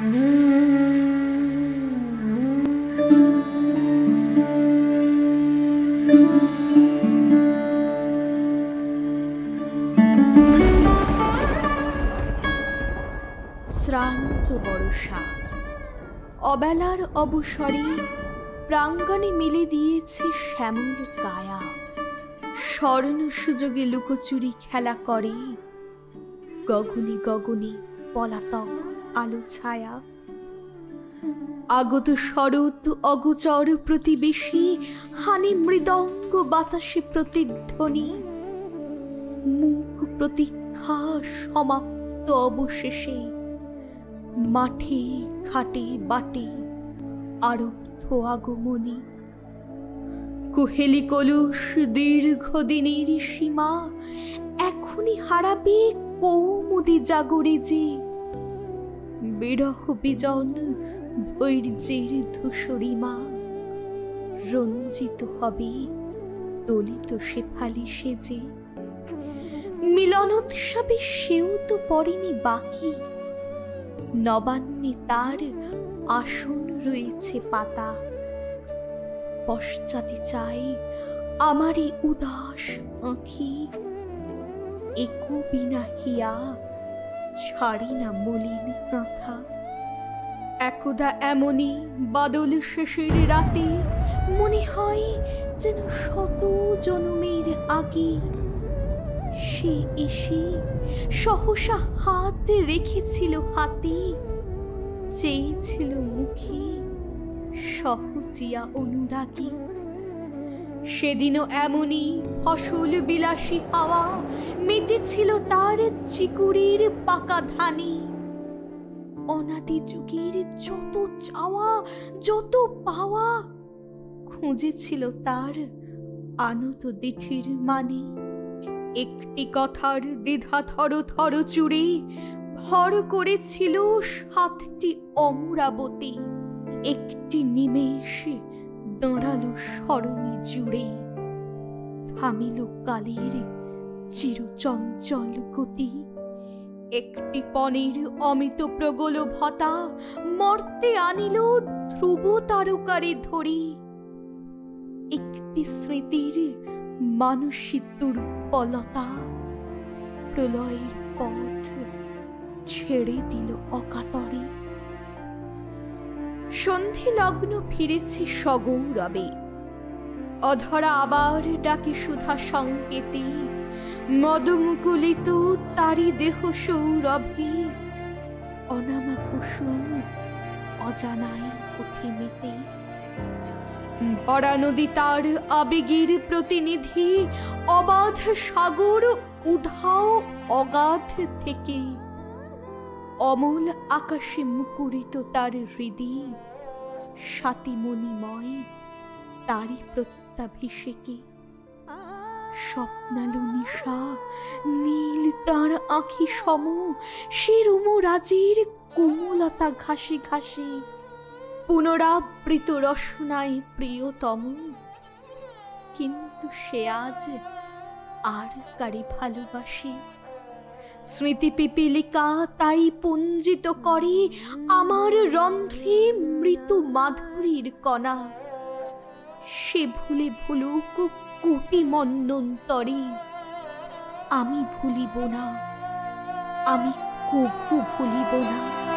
শ্রান্ত বর্ষা অবেলার অবসরে প্রাঙ্গণে মেলে দিয়েছে শ্যামল কায়া। স্বর্ণ সুযোগে লুকোচুরি খেলা করে। গগনে গগনে পলাতক আলো ছায়া। আগত শরৎ অগোচর প্রতিবেশী হানি মৃদঙ্গ বাতাসে প্রতিধ্বনি। মুখ প্রতীক্ষা সমাপ্ত অবশেষে, মাঠে, ঘাটে, বাটে, আরব্ধ আগমনী। কুহেলি কলুষ দীর্ঘদিনের সীমা, এখনই হারাবে কৌমুদি জাগরে যে বিরহ বিজন ধৈর্যের ধূসরিমা রঞ্জিত হবে, দলিত শেফালি সেজে। মিলনোৎসবে সেও তো পড়েনি বাকি। নবান্নে তার আসন রয়েছে পাতা। পশ্চাতে চাই আমারই উদাস আঁখি। একু বিনা হিয়া ছাড়ি না মলিন কাঁথা একদা এমনই বাদল শেষের রাতে মনে হয় যেন শত জনমের আগে সে এসে সহসা হাত রেখেছিল হাতে, চেয়েছিল মুখে সহজিয়া অনুরাগী। সেদিনও এমনই ফসল বিলাসী হাওয়া মেতেছিল তার চিকুরির পাকা ধানে। অনাদি যুগের যত চাওয়া, যত পাওয়া, খুঁজেছিল তার আনত দিঠির মানে। একটি কথার দ্বিধা থর থর চুড়ে ভর করেছিল সাতটি অমরাবতী। একটি নিমেষে দাঁড়াল সরণি জুড়ে। থামিল কালের চিরচঞ্চল গতি। একটি পনেরো অমিত প্রগল ভতা মর্তে আনিল ধ্রুব তারকারে ধরি। একটি স্মৃতির মানসিক দুর্বলতা প্রলয়ের পথ ছেড়ে দিল অকাতরে। সন্ধি লগ্ন ফিরেছে সগৌরবে। অধরা আবার ডাকে সুধা সংকেতে, মদমুকুলিত তারি দেহ সৌরভে। অনামা কুসুম অজানাই ওঠে মেতে ভরা নদী তার আবেগের প্রতিনিধি, অবাধ সাগর উধাও অগাধ থেকে। অমল আকাশে মুকুরিত তার হৃদি সাতিমণিময় তারই প্রত্যাভিষেকে স্বপ্নালু নিশা, নীল তার আঁখি সম সে রুমরাজের কোমলতা ঘাসে ঘাসে, পুনরাবৃত রসনায় প্রিয়তম। কিন্তু সে আজ আর কারি ভালোবাসে? স্মৃতি পিপিলিকা তাই পুঞ্জিত করে আমার রন্ধ্রে মৃত্যু মাধুরীর কণা। সে ভুলে ভুলুক কোটি আমি ভুলিব না, আমি কভু ভুলিব না।